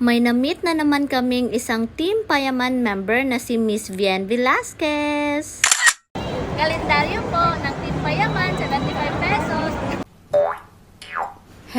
May na-meet na naman kaming isang Team Payaman member na si Miss Vian Velasquez. Kalendaryo po ng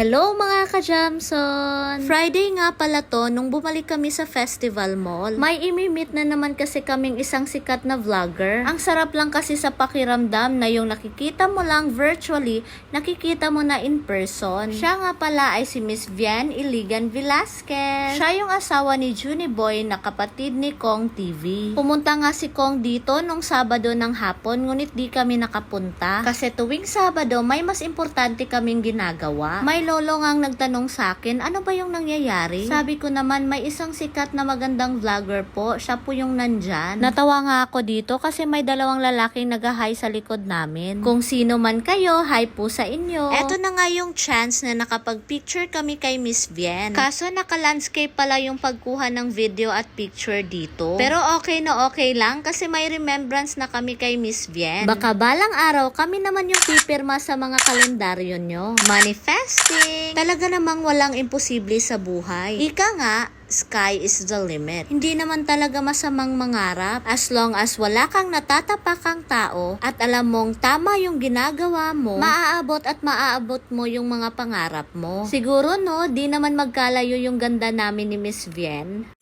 Hello mga ka-Jamson! Friday nga pala to nung bumalik kami sa Festival Mall. May imimit na naman kasi kaming isang sikat na vlogger. Ang sarap lang kasi sa pakiramdam na yung nakikita mo lang virtually, nakikita mo na in person. Siya nga pala ay si Miss Vian Iligan Velasquez. Siya yung asawa ni Junie Boy na kapatid ni Kong TV. Pumunta nga si Kong dito nung Sabado ng hapon ngunit di kami nakapunta. Kasi tuwing Sabado may mas importante kaming ginagawa. May lolo ngang nagtanong sa akin, ano ba yung nangyayari? Sabi ko naman, may isang sikat na magandang vlogger po. Siya po yung nandyan. Natawa nga ako dito kasi may dalawang lalaking nag-hi sa likod namin. Kung sino man kayo, hi po sa inyo. Eto na nga yung chance na nakapag-picture kami kay Miss Vien. Kaso naka-landscape pala yung pagkuha ng video at picture dito. Pero okay na okay lang kasi may remembrance na kami kay Miss Vien. Baka balang araw kami naman yung pipirma sa mga kalendaryo nyo. Manifesting! Talaga namang walang imposible sa buhay. Ika nga, sky is the limit. Hindi naman talaga masamang mangarap as long as wala kang natatapakang tao at alam mong tama yung ginagawa mo, maaabot at maaabot mo yung mga pangarap mo. Siguro no, di naman magkalayo yung ganda namin ni Miss Vien.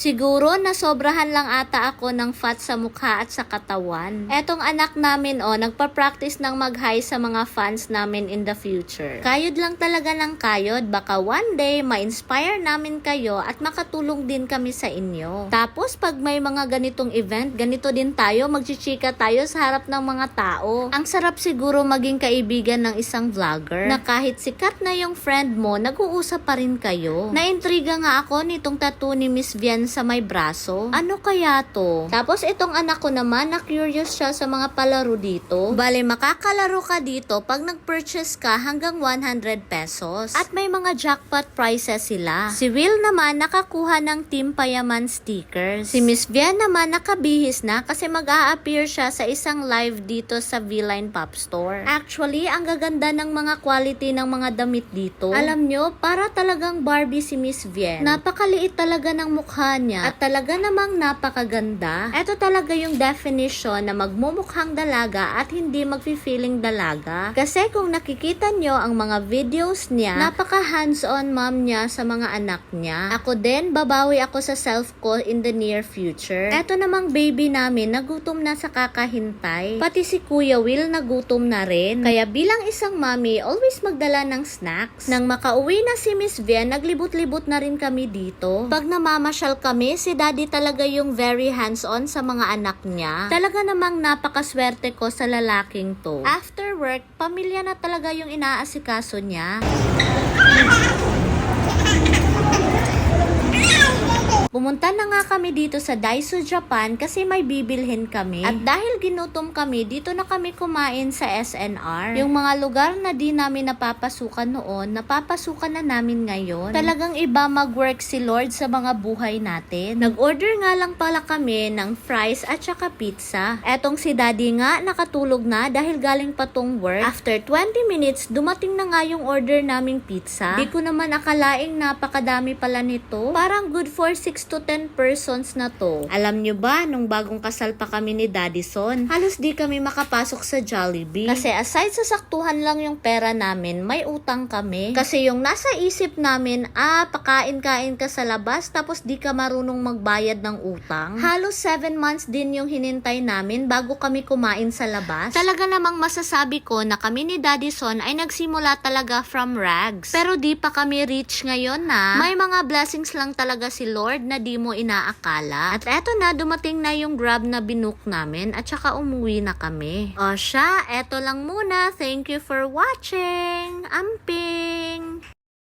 Siguro nasobrahan lang ata ako ng fat sa mukha at sa katawan. Etong anak namin oh, nagpa-practice ng mag-hi sa mga fans namin in the future. Kayod lang talaga ng kayod, baka one day ma-inspire namin kayo at makatulong din kami sa inyo. Tapos pag may mga ganitong event, ganito din tayo, magchichika tayo sa harap ng mga tao. Ang sarap siguro maging kaibigan ng isang vlogger na kahit sikat na yung friend mo, nag-uusap pa rin kayo. Naintriga nga ako nitong tattoo ni Miss Vian sa may braso. Ano kaya to? Tapos itong anak ko naman, na-curious siya sa mga palaro dito. Bale, makakalaro ka dito pag nag-purchase ka hanggang 100 pesos. At may mga jackpot prizes sila. Si Will naman nakakuha ng Team Payaman stickers. Si Miss Vian naman nakabihis na kasi mag-a-appear siya sa isang live dito sa V-Line Pop Store. Actually, ang gaganda ng mga quality ng mga damit dito. Alam nyo, para talagang Barbie si Miss Vian. Napakaliit talaga ng mukha niya at talaga namang napakaganda. Ito talaga yung definition na magmumukhang dalaga at hindi magfi-feeling dalaga. Kasi kung nakikita nyo ang mga videos niya, napaka hands-on mom niya sa mga anak niya. Ako din, babawi ako sa self ko in the near future. Ito namang baby namin, nagutom na sa kakahintay. Pati si Kuya Will nagutom na rin. Kaya bilang isang mami, always magdala ng snacks. Nang makauwi na si Miss Vian, naglibot-libot na rin kami dito. Pag namamasyal kami, si daddy talaga yung very hands-on sa mga anak niya. Talaga namang napakaswerte ko sa lalaking to. After work, pamilya na talaga yung inaasikaso niya. Pumunta na nga kami dito sa Daiso, Japan kasi may bibilhin kami. At dahil ginutom kami, dito na kami kumain sa SNR. Yung mga lugar na di namin napapasukan noon, napapasukan na namin ngayon. Talagang iba mag-work si Lord sa mga buhay natin. Nag-order nga lang pala kami ng fries at saka pizza. Etong si Daddy nga nakatulog na dahil galing pa tong work. After 20 minutes, dumating na nga yung order naming pizza. Di ko naman akalaing napakadami pala nito. Parang good for 6 to 10 persons na to. Alam nyo ba, nung bagong kasal pa kami ni Daddy Son, halos di kami makapasok sa Jollibee. Kasi aside sa saktuhan lang yung pera namin, may utang kami. Kasi yung nasa isip namin, ah, pakain-kain ka sa labas tapos di ka marunong magbayad ng utang. Halos 7 months din yung hinintay namin bago kami kumain sa labas. Talaga namang masasabi ko na kami ni Daddy Son ay nagsimula talaga from rags. Pero di pa kami rich ngayon na. May mga blessings lang talaga si Lord na di mo inaakala. At eto na, dumating na yung grab na binook namin at saka umuwi na kami. O siya, eto lang muna. Thank you for watching. Amping!